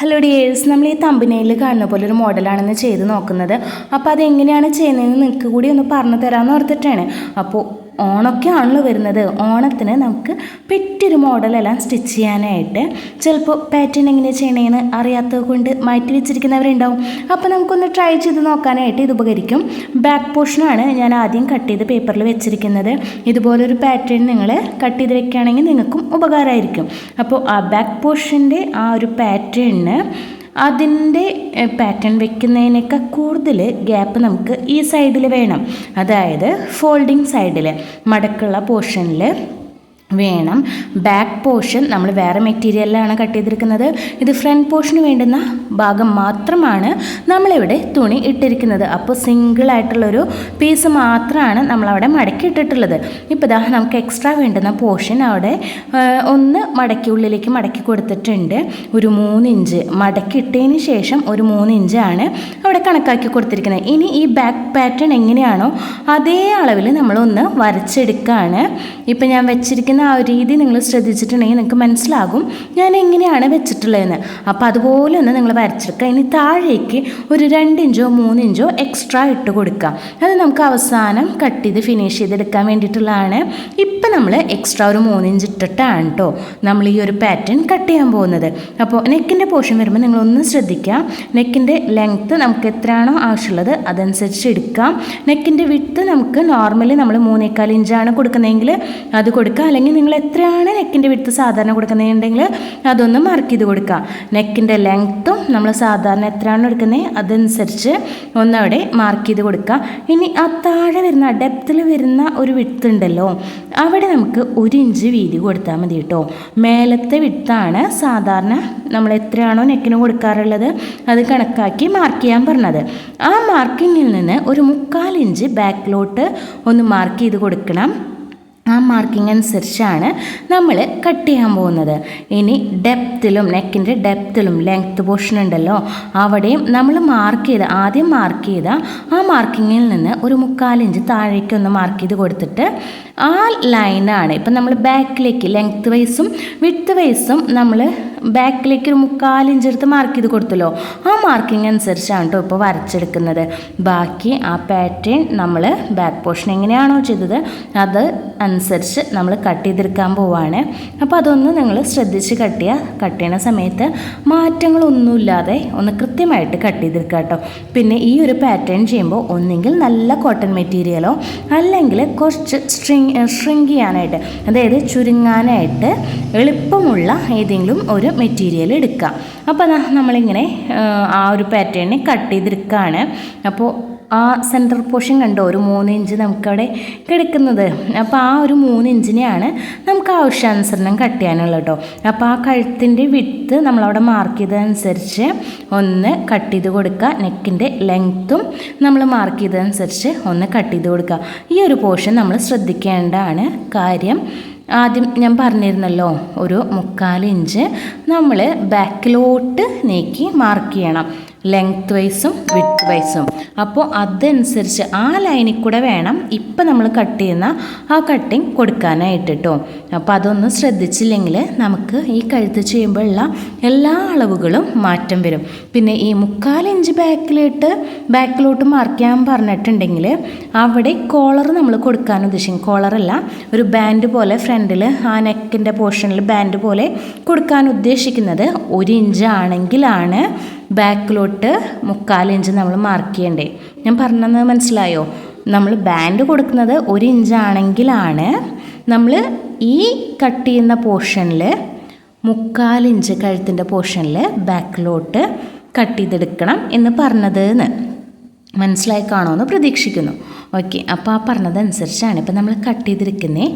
Hello dears നമ്മൾ ഈ തമ്പനയിൽ കാണുന്ന പോലെ ഒരു മോഡലാണെന്ന് ചെയ്ത് നോക്കുന്നത്. അപ്പോൾ അതെങ്ങനെയാണ് ചെയ്യുന്നതെന്ന് നിങ്ങൾക്ക് കൂടി ഒന്ന് പറഞ്ഞു തരാമെന്ന് ഓർത്തിട്ടാണ്. അപ്പോൾ ഓണമൊക്കെ ആണല്ലോ വരുന്നത്. ഓണത്തിന് നമുക്ക് പെറ്റൊരു മോഡലെല്ലാം സ്റ്റിച്ച് ചെയ്യാനായിട്ട് ചിലപ്പോൾ പാറ്റേൺ എങ്ങനെ ചെയ്യണേന്ന് അറിയാത്തത് കൊണ്ട് മാറ്റി വെച്ചിരിക്കുന്നവരുണ്ടാവും. അപ്പോൾ നമുക്കൊന്ന് ട്രൈ ചെയ്ത് നോക്കാനായിട്ട് ഇത് ഉപകരിക്കും. ബാക്ക് പോർഷനാണ് ഞാൻ ആദ്യം കട്ട് ചെയ്ത് പേപ്പറിൽ വെച്ചിരിക്കുന്നത്. ഇതുപോലൊരു പാറ്റേൺ നിങ്ങൾ കട്ട് ചെയ്ത് വെക്കുകയാണെങ്കിൽ നിങ്ങൾക്കും ഉപകാരമായിരിക്കും. അപ്പോൾ ആ ബാക്ക് പോർഷന്റെ ആ ഒരു പാറ്റേണിന് അതിന്റെ പാറ്റേൺ വെക്കുന്നതിനൊക്കെ കൂടുതൽ ഗ്യാപ്പ് നമുക്ക് ഈ സൈഡിൽ വേണം. അതായത് ഫോൾഡിങ് സൈഡിൽ മടക്കുള്ള പോർഷനിൽ വേണം. ബാക്ക് പോർഷൻ നമ്മൾ വേറെ മെറ്റീരിയലിലാണ് കട്ട് ചെയ്തിരിക്കുന്നത്. ഇത് ഫ്രണ്ട് പോർഷന് വേണ്ടുന്ന ഭാഗം മാത്രമാണ് നമ്മളിവിടെ തുണി ഇട്ടിരിക്കുന്നത്. അപ്പോൾ സിംഗിൾ ആയിട്ടുള്ളൊരു പീസ് മാത്രമാണ് നമ്മളവിടെ മടക്കി ഇട്ടിട്ടുള്ളത്. ഇപ്പോൾ ഇതാ നമുക്ക് എക്സ്ട്രാ വേണ്ടുന്ന പോർഷൻ അവിടെ ഒന്ന് മടക്കി ഉള്ളിലേക്ക് മടക്കി കൊടുത്തിട്ടുണ്ട്. ഒരു മൂന്നിഞ്ച് മടക്കി ഇട്ടതിന് ശേഷം ഒരു മൂന്നിഞ്ചാണ് അവിടെ കണക്കാക്കി കൊടുത്തിരിക്കുന്നത്. ഇനി ഈ ബാക്ക് പാറ്റേൺ എങ്ങനെയാണോ അതേ അളവിൽ നമ്മളൊന്ന് വരച്ചെടുക്കുകയാണ് ഇപ്പം ഞാൻ വെച്ചിരിക്കുന്ന ആ ഒരു രീതി നിങ്ങൾ ശ്രദ്ധിച്ചിട്ടുണ്ടെങ്കിൽ നിങ്ങൾക്ക് മനസ്സിലാകും ഞാൻ എങ്ങനെയാണ് വെച്ചിട്ടുള്ളതെന്ന്. അപ്പോൾ അതുപോലെ ഒന്ന് നിങ്ങൾ വരച്ചെടുക്കുക. ഇനി താഴേക്ക് ഒരു രണ്ട് ഇഞ്ചോ മൂന്ന് ഇഞ്ചോ എക്സ്ട്രാ ഇട്ട് കൊടുക്കുക. അത് നമുക്ക് അവസാനം കട്ട് ചെയ്ത് ഫിനിഷ് ചെയ്തെടുക്കാൻ വേണ്ടിയിട്ടുള്ളതാണ്. ഇപ്പം നമ്മൾ എക്സ്ട്രാ ഒരു മൂന്ന് ഇഞ്ച് ഇട്ടിട്ടാണ് കേട്ടോ നമ്മൾ ഈ ഒരു പാറ്റേൺ കട്ട് ചെയ്യാൻ പോകുന്നത്. അപ്പോൾ നെക്കിന്റെ പോർഷൻ വരുമ്പോൾ നിങ്ങളൊന്ന് ശ്രദ്ധിക്കുക. നെക്കിന്റെ ലെങ്ത്ത് നമുക്ക് എത്രയാണോ ആവശ്യമുള്ളത് അതനുസരിച്ച് എടുക്കാം. നെക്കിന്റെ വിട്ട് നമുക്ക് നോർമലി നമ്മൾ മൂന്നേക്കാൽ ഇഞ്ചാണ് കൊടുക്കുന്നതെങ്കിൽ അത് കൊടുക്കുക. അല്ലെങ്കിൽ നിങ്ങൾ എത്രയാണ് നെക്കിന്റെ വിടുത്ത് സാധാരണ കൊടുക്കുന്നതെന്നുണ്ടെങ്കിൽ അതൊന്ന് മാർക്ക് ചെയ്ത് കൊടുക്കുക. നെക്കിന്റെ ലെങ്ത്തും നമ്മൾ സാധാരണ എത്രയാണ് എടുക്കുന്നത് അതനുസരിച്ച് ഒന്നവിടെ മാർക്ക് ചെയ്ത് കൊടുക്കുക. ഇനി ആ താഴെ വരുന്ന ഡെപ്തിൽ വരുന്ന ഒരു വിടുത്ത് ഉണ്ടല്ലോ അവിടെ നമുക്ക് ഒരു ഇഞ്ച് വീതി കൊടുത്താൽ മതി കേട്ടോ. മേലത്തെ വിടുത്താണ് സാധാരണ നമ്മൾ എത്രയാണോ നെക്കിന് കൊടുക്കാറുള്ളത് അത് കണക്കാക്കി മാർക്ക് ചെയ്യാൻ പറഞ്ഞത്. ആ മാർക്കിങ്ങിൽ നിന്ന് ഒരു മുക്കാൽ ഇഞ്ച് ബാക്കിലോട്ട് ഒന്ന് മാർക്ക് ചെയ്ത് കൊടുക്കണം. ആ മാർക്കിംഗ് അനുസരിച്ചാണ് നമ്മൾ കട്ട് ചെയ്യാൻ പോകുന്നത്. ഇനി ഡെപ്തിലും നെക്കിന്റെ ഡെപ്തിലും ലെങ്ത്ത് പോർഷൻ ഉണ്ടല്ലോ അവിടെയും നമ്മൾ മാർക്ക് ചെയ്ത ആദ്യം മാർക്ക് ചെയ്ത ആ മാർക്കിങ്ങിൽ നിന്ന് ഒരു മുക്കാലിഞ്ച് താഴേക്ക് ഒന്ന് മാർക്ക് ചെയ്ത് കൊടുത്തിട്ട് ആ ലൈനാണ് ഇപ്പം നമ്മൾ ബാക്കിലേക്ക് ലെങ്ത് വൈസും വിത്ത് വൈസും നമ്മൾ ബാക്കിലേക്ക് ഒരു മുക്കാലിഞ്ച് എടുത്ത് മാർക്ക് ചെയ്ത് കൊടുത്തല്ലോ. ആ മാർക്കിംഗ് അനുസരിച്ചാണ് കേട്ടോ ഇപ്പോൾ വരച്ചെടുക്കുന്നത്. ബാക്കി ആ പാറ്റേൺ നമ്മൾ ബാക്ക് പോർഷൻ എങ്ങനെയാണോ ചെയ്തത് അത് അനുസരിച്ച് നമ്മൾ കട്ട് ചെയ്തെടുക്കാൻ പോവാണ്. അപ്പോൾ അതൊന്ന് നിങ്ങൾ ശ്രദ്ധിച്ച് കട്ട് ചെയ്യുക. കട്ട് ചെയ്യുന്ന സമയത്ത് മാറ്റങ്ങളൊന്നുമില്ലാതെ ഒന്ന് കൃത്യമായിട്ട് കട്ട് ചെയ്തെടുക്കുക കേട്ടോ പിന്നെ ഈ ഒരു പാറ്റേൺ ചെയ്യുമ്പോൾ ഒന്നെങ്കിൽ നല്ല കോട്ടൺ മെറ്റീരിയലോ അല്ലെങ്കിൽ കുറച്ച് സ്ട്രിങ് ഷ്രിങ്ക് ചെയ്യാനായിട്ട് അതായത് ചുരുങ്ങാനായിട്ട് എളുപ്പമുള്ള ഏതെങ്കിലും ഒരു മെറ്റീരിയൽ എടുക്കുക. അപ്പോൾ നമ്മളിങ്ങനെ ആ, ഒരു പാറ്റേണിനെ കട്ട് ചെയ്തെടുക്കുകയാണ് അപ്പോൾ ആ സെന്റർ പോർഷൻ കണ്ടോ? ഒരു മൂന്ന് ഇഞ്ച് നമുക്കവിടെ കിടക്കുന്നത്. അപ്പോൾ ആ ഒരു മൂന്ന് ഇഞ്ചിനെയാണ് നമുക്ക് ആവശ്യാനുസരണം കട്ട് ചെയ്യാനുള്ളത് കേട്ടോ അപ്പോൾ ആ കഴുത്തിന്റെ വിത്ത് നമ്മളവിടെ മാർക്ക് ചെയ്തതനുസരിച്ച് ഒന്ന് കട്ട് ചെയ്ത് കൊടുക്കുക. നെക്കിന്റെ ലെങ്ത്തും നമ്മൾ മാർക്ക് ചെയ്തതനുസരിച്ച് ഒന്ന് കട്ട് ചെയ്ത് കൊടുക്കുക. ഈ ഒരു പോർഷൻ നമ്മൾ ശ്രദ്ധിക്കേണ്ടതാണ് കാര്യം. ആദ്യം ഞാൻ പറഞ്ഞിരുന്നല്ലോ ഒരു മുക്കാൽ ഇഞ്ച് നമ്മൾ ബാക്കിലോട്ട് നീക്കി മാർക്ക് ചെയ്യണം. ലെങ്ത് വൈസും വിത്ത് വൈസും അപ്പോൾ അതനുസരിച്ച് ആ ലൈനിൽ കൂടെ വേണം ഇപ്പം നമ്മൾ കട്ട് ചെയ്യുന്ന ആ കട്ടിങ് കൊടുക്കാനായിട്ട് കേട്ടോ അപ്പോൾ അതൊന്നും ശ്രദ്ധിച്ചില്ലെങ്കിൽ നമുക്ക് ഈ കഴുത്ത് ചെയ്യുമ്പോഴുള്ള എല്ലാ അളവുകളും മാറ്റം വരും. പിന്നെ ഈ മുക്കാലിഞ്ച് ബാക്കിലിട്ട് ബാക്കിലോട്ട് മാർക്ക് ചെയ്യാൻ പറഞ്ഞിട്ടുണ്ടെങ്കിൽ അവിടെ കോളർ നമ്മൾ കൊടുക്കാൻ ഉദ്ദേശിക്കും. കോളറല്ല ഒരു ബാൻഡ് പോലെ ഫ്രണ്ടിൽ ആ നെക്കിന്റെ പോർഷനിൽ ബാൻഡ് പോലെ കൊടുക്കാൻ ഉദ്ദേശിക്കുന്നത് ഒരു ഇഞ്ച് ആണെങ്കിലാണ് ബാക്കിലോട്ട് മുക്കാലിഞ്ച് നമ്മൾ മാർക്ക് ചെയ്യണ്ടേ. ഞാൻ പറഞ്ഞത് മനസ്സിലായോ? നമ്മൾ ബാൻഡ് കൊടുക്കുന്നത് ഒരു ഇഞ്ചാണെങ്കിലാണ് നമ്മൾ ഈ കട്ട് ചെയ്യുന്ന പോർഷനിൽ മുക്കാലിഞ്ച് കഴുത്തിന്റെ പോർഷനിൽ ബാക്കിലോട്ട് കട്ട് ചെയ്തെടുക്കണം എന്ന് പറഞ്ഞത് എന്ന് മനസ്സിലായി കാണുമെന്ന് പ്രതീക്ഷിക്കുന്നു. ഓക്കെ അപ്പോൾ ആ പറഞ്ഞതനുസരിച്ചാണ് ഇപ്പോൾ നമ്മൾ കട്ട് ചെയ്തിരിക്കുന്നത്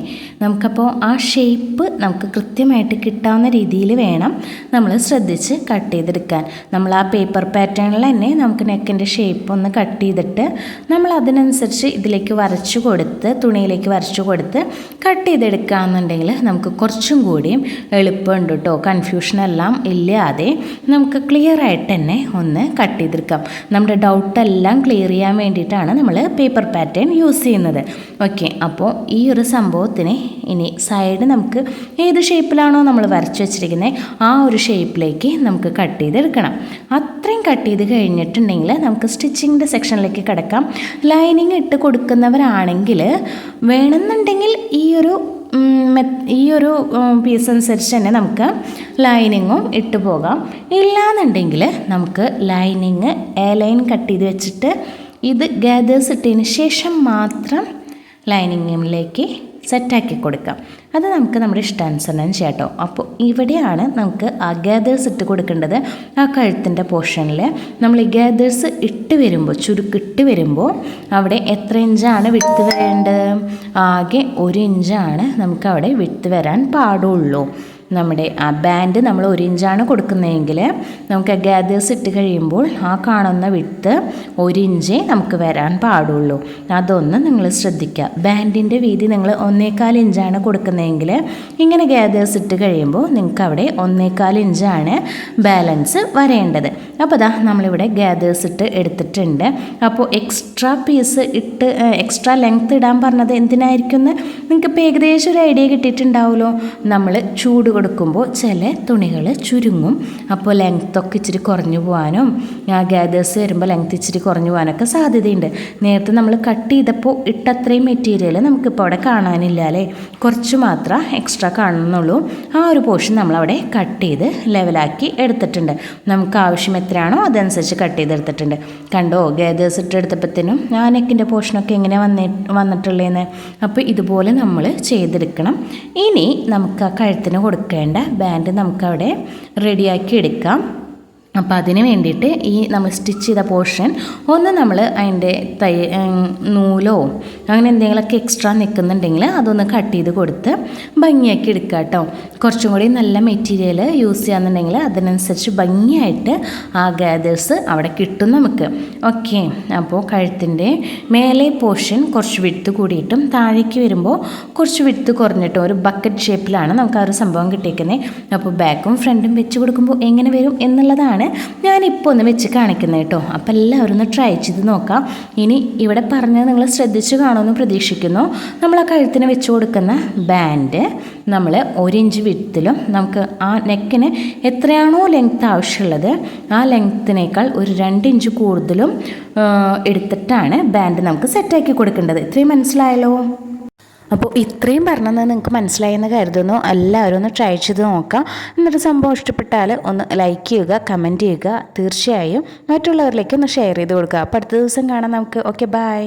നമുക്കപ്പോൾ ആ ഷേപ്പ് നമുക്ക് കൃത്യമായിട്ട് കിട്ടാവുന്ന രീതിയിൽ വേണം നമ്മൾ ശ്രദ്ധിച്ച് കട്ട് ചെയ്തെടുക്കാൻ. നമ്മൾ ആ പേപ്പർ പാറ്റേണിൽ തന്നെ നമുക്ക് നെക്കിന്റെ ഷേപ്പ് ഒന്ന് കട്ട് ചെയ്തിട്ട് നമ്മൾ അതിനനുസരിച്ച് ഇതിലേക്ക് വരച്ചു കൊടുത്ത് തുണിയിലേക്ക് വരച്ചു കൊടുത്ത് കട്ട് ചെയ്തെടുക്കുകയെന്നുണ്ടെങ്കിൽ നമുക്ക് കുറച്ചും കൂടിയും എളുപ്പമുണ്ട് കേട്ടോ കൺഫ്യൂഷനെല്ലാം ഇല്ലാതെ നമുക്ക് ക്ലിയർ ആയിട്ട് തന്നെ ഒന്ന് കട്ട് ചെയ്തെടുക്കാം. നമ്മുടെ ഡൗട്ടെല്ലാം ക്ലിയർ ചെയ്യാൻ വേണ്ടിയിട്ടാണ് നമ്മൾ പേപ്പർ യൂസ് ചെയ്യുന്നത്. ഓക്കെ അപ്പോൾ ഈ ഒരു സംഭവത്തിന് ഇനി സൈഡ് നമുക്ക് ഏത് ഷേപ്പിലാണോ നമ്മൾ വരച്ച് വെച്ചിരിക്കുന്നത് ആ ഒരു ഷേപ്പിലേക്ക് നമുക്ക് കട്ട് ചെയ്തെടുക്കണം. അത്രയും കട്ട് ചെയ്ത് കഴിഞ്ഞിട്ടുണ്ടെങ്കിൽ നമുക്ക് സ്റ്റിച്ചിങ്ങിന്റെ സെക്ഷനിലേക്ക് കിടക്കാം. ലൈനിങ് ഇട്ട് കൊടുക്കുന്നവരാണെങ്കിൽ വേണമെന്നുണ്ടെങ്കിൽ ഈ ഒരു ഈ ഒരു പീസ് അനുസരിച്ച് തന്നെ നമുക്ക് ലൈനിങ്ങും ഇട്ട് പോകാം. ഇല്ലാന്നുണ്ടെങ്കിൽ നമുക്ക് ലൈനിങ് എ ലൈൻ കട്ട് ചെയ്ത് വെച്ചിട്ട് ഇത് ഗാദേഴ്സ് ഇട്ടതിന് ശേഷം മാത്രം ലൈനിങ്ങിലേക്ക് സെറ്റാക്കി കൊടുക്കാം. അത് നമുക്ക് നമ്മുടെ ഇഷ്ടാനുസരണം ചെയ്യാം അപ്പോൾ ഇവിടെയാണ് നമുക്ക് ആ ഗാദേഴ്സ് ഇട്ട് കൊടുക്കേണ്ടത്. ആ കഴുത്തിന്റെ പോർഷനിൽ നമ്മൾ ഈ ഗാദേഴ്സ് ഇട്ട് വരുമ്പോൾ ചുരുക്കിട്ട് വരുമ്പോൾ അവിടെ എത്ര ഇഞ്ചാണ് വിട്ട് വരേണ്ടത്? ആകെ ഒരു ഇഞ്ചാണ് നമുക്ക് അവിടെ വിട്ട് വരാൻ പാടുള്ളൂ. നമ്മുടെ ആ ബാൻഡ് നമ്മൾ ഒരു ഇഞ്ചാണ് കൊടുക്കുന്നതെങ്കിൽ നമുക്ക് ഗാദേഴ്സ് ഇട്ട് കഴിയുമ്പോൾ ആ കാണുന്ന വിത്ത് ഒരു ഇഞ്ചേ നമുക്ക് വരാൻ പാടുള്ളൂ. അതൊന്ന് നിങ്ങൾ ശ്രദ്ധിക്കുക. ബാൻഡിന്റെ വീതി നിങ്ങൾ ഒന്നേകാൽ ഇഞ്ചാണ് കൊടുക്കുന്നതെങ്കിൽ ഇങ്ങനെ ഗാദേഴ്സ് ഇട്ട് കഴിയുമ്പോൾ നിങ്ങൾക്ക് അവിടെ ഒന്നേകാൽ ഇഞ്ചാണ് ബാലൻസ് വരേണ്ടത്. അപ്പോൾ ദാ നമ്മളിവിടെ ഗാദേഴ്സ് ഇട്ട് എടുത്തിട്ടുണ്ട്. അപ്പോൾ എക്സ്ട്രാ പീസ് ഇട്ട് എക്സ്ട്രാ ലെങ്ത് ഇടാൻ പറഞ്ഞത് എന്തിനായിരിക്കും എന്ന് നിങ്ങൾക്ക് ഇപ്പോൾ ഏകദേശം ഒരു ഐഡിയ കിട്ടിയിട്ടുണ്ടാവുമല്ലോ. നമ്മൾ ചൂട് കൊടുക്കുമ്പോൾ ചില തുണികൾ ചുരുങ്ങും. അപ്പോൾ ലെങ്ത്തൊക്കെ ഇച്ചിരി കുറഞ്ഞു പോകാനും ആ ഗാദേഴ്സ് വരുമ്പോൾ ലെങ്ത് ഇച്ചിരി കുറഞ്ഞു പോകാനൊക്കെ സാധ്യതയുണ്ട്. നേരത്തെ നമ്മൾ കട്ട് ചെയ്തപ്പോൾ ഇട്ടത്രയും മെറ്റീരിയൽ നമുക്കിപ്പോൾ അവിടെ കാണാനില്ല അല്ലേ? കുറച്ച് മാത്രം എക്സ്ട്രാ കാണുന്നുള്ളൂ. ആ ഒരു പോർഷൻ നമ്മളവിടെ കട്ട് ചെയ്ത് ലെവലാക്കി എടുത്തിട്ടുണ്ട്. നമുക്ക് ആവശ്യം എത്രയാണോ അതനുസരിച്ച് കട്ട് ചെയ്തെടുത്തിട്ടുണ്ട് കണ്ടോ ഗാദേഴ്സ് ഇട്ടെടുത്തപ്പോഴത്തേനും ആ നെക്കിന്റെ പോർഷനൊക്കെ എങ്ങനെ വന്നി വന്നിട്ടുള്ളതെന്ന് അപ്പോൾ ഇതുപോലെ നമ്മൾ ചെയ്തെടുക്കണം. ഇനി നമുക്ക് ആ കഴുത്തിന് കൊടുക്കേണ്ട ബാൻഡ് നമുക്കവിടെ റെഡിയാക്കി എടുക്കാം. അപ്പോൾ അതിന് വേണ്ടിയിട്ട് ഈ നമ്മൾ സ്റ്റിച്ച് ചെയ്ത പോർഷൻ ഒന്ന് നമ്മൾ അതിന്റെ തൈ നൂലോ അങ്ങനെ എന്തെങ്കിലുമൊക്കെ എക്സ്ട്രാ നിൽക്കുന്നുണ്ടെങ്കിൽ അതൊന്ന് കട്ട് ചെയ്ത് കൊടുത്ത് ഭംഗിയാക്കി എടുക്കുക കേട്ടോ. കുറച്ചും കൂടി നല്ല മെറ്റീരിയൽ യൂസ് ചെയ്യാന്നുണ്ടെങ്കിൽ അതിനനുസരിച്ച് ഭംഗിയായിട്ട് ആ ഗാദേഴ്സ് അവിടെ കിട്ടും നമുക്ക്. ഓക്കെ അപ്പോൾ കഴുത്തിന്റെ മേലെ പോർഷൻ കുറച്ച് വിടുത്ത് കൂടിയിട്ടും താഴേക്ക് വരുമ്പോൾ കുറച്ച് വിടുത്ത് കുറഞ്ഞിട്ടും ഒരു ബക്കറ്റ് ഷേപ്പിലാണ് നമുക്ക് ആ ഒരു സംഭവം കിട്ടിയിരിക്കുന്നത് അപ്പോൾ ബാക്കും ഫ്രണ്ടും വെച്ച് കൊടുക്കുമ്പോൾ എങ്ങനെ വരും എന്നുള്ളതാണ് ഞാനിപ്പോൾ ഒന്ന് വെച്ച് കാണിക്കുന്നത് കേട്ടോ. അപ്പോൾ എല്ലാവരും ഒന്ന് ട്രൈ ചെയ്ത് നോക്കാം. ഇനി ഇവിടെ പറഞ്ഞത് നിങ്ങൾ ശ്രദ്ധിച്ച് കാണുമെന്ന് പ്രതീക്ഷിക്കുന്നു. നമ്മൾ ആ കഴുത്തിന് വെച്ച് കൊടുക്കുന്ന ബാൻഡ് നമ്മൾ ഒരിഞ്ച് വിത്തിലും നമുക്ക് ആ നെക്കിന് എത്രയാണോ ലെങ്ത്ത് ആവശ്യമുള്ളത് ആ ലെങ്ത്തിനേക്കാൾ ഒരു രണ്ട് ഇഞ്ച് കൂടുതലും എടുത്തിട്ടാണ് ബാൻഡ് നമുക്ക് സെറ്റാക്കി കൊടുക്കേണ്ടത്. ഇത്രയും മനസ്സിലായല്ലോ? അപ്പോൾ ഇത്രയും പറഞ്ഞത് നിങ്ങൾക്ക് മനസ്സിലായെന്ന് കരുതുന്നു. എല്ലാവരും ഒന്ന് ട്രൈ ചെയ്ത് നോക്കാം. എന്നിട്ട് സംഭവം ഇഷ്ടപ്പെട്ടാൽ ഒന്ന് ലൈക്ക് ചെയ്യുക കമന്റ് ചെയ്യുക. തീർച്ചയായും മറ്റുള്ളവരിലേക്ക് ഒന്ന് ഷെയർ ചെയ്ത് കൊടുക്കുക. അപ്പോൾ അടുത്ത ദിവസം കാണാം നമുക്ക്. Okay bye